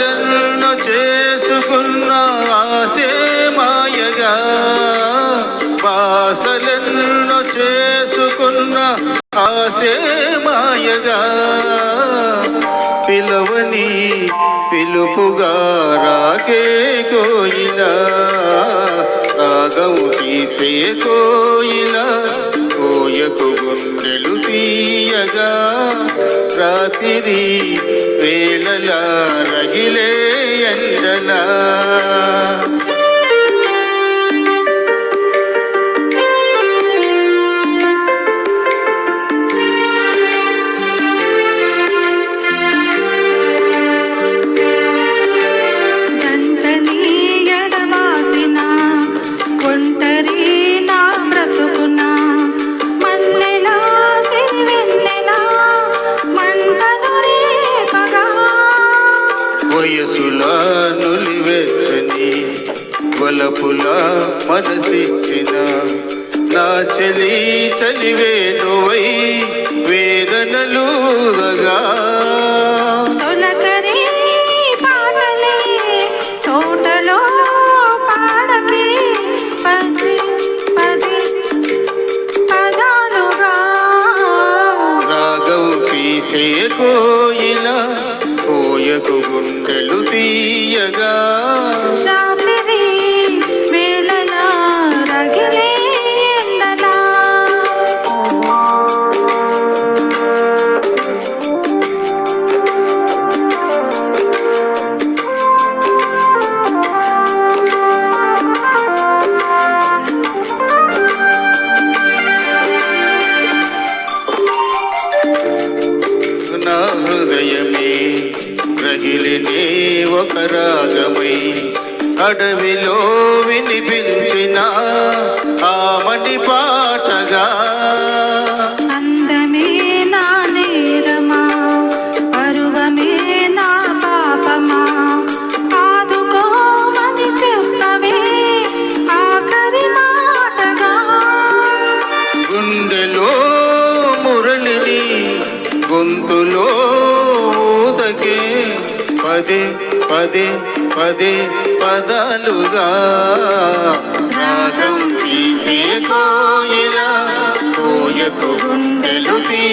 ఆశలను చేసుకున్న ఆశే మాయగా. బాసలను చేసుకున్న ఆశే మాయగా. పిలవని పిలుపుగా రాకే కోయిల. రాగము తీసే కోయిల. కోయకు గుండెలు తీయగా. రాత్రి వేళల రగిలే love. వయసుల నులివెచ్చని వలపుల మనసిచ్చిన నా చెలి చలివే నువ్వై వేదనలుదగా తొలకరి పాటలే తోటలో గుండెలు తీయగా. రగిలినే ఒక రాగమై అడవిలో వినిపించిన ఆమని పాటగా. గుండెలో మురళిని గొంతులో పదే పదే పదే పదాలుగా. రాగం తీసే కోయిల కోయకు గుండెలు తీ